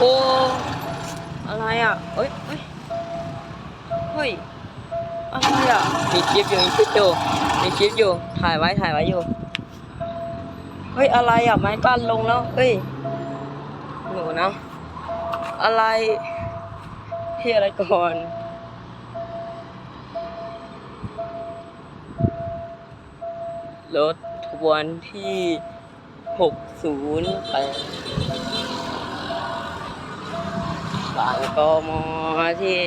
โอ้อะไรอะเอ้ยเอ้ยเฮ้ยอะไรอะมีคลิปอยู่มีคลิปอยู่มีคลิปอยู่ถ่ายไว้ถ่ายไว้อยู่เฮ้ยอะไรอะไม้กั้นลงแล้วเฮ้ยหนูนะ อะไรเฮียอะไรก่อนรถทวนที่หกศูนย์ไปางกมที่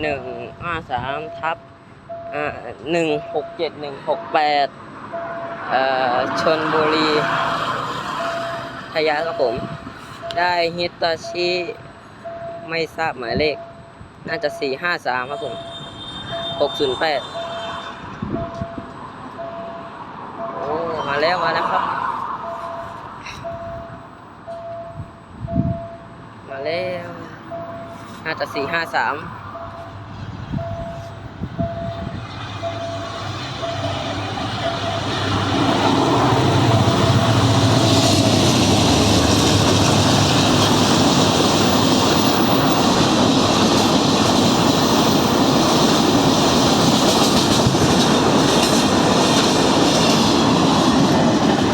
หนึ่งห้าสามทับอ่าหนึ่งหกเจ็ดหนึ่งหกแปดเอ่อชนบุรีทยาครับผม ได้ฮิตาชิไม่ทราบหมายเลข น่าจะสี่ห้าสามครับผมหกศูนย์แปดโอ้มาแล้วมาแล้วครับ มาแล้ว อาจจะสี่ห้าสาม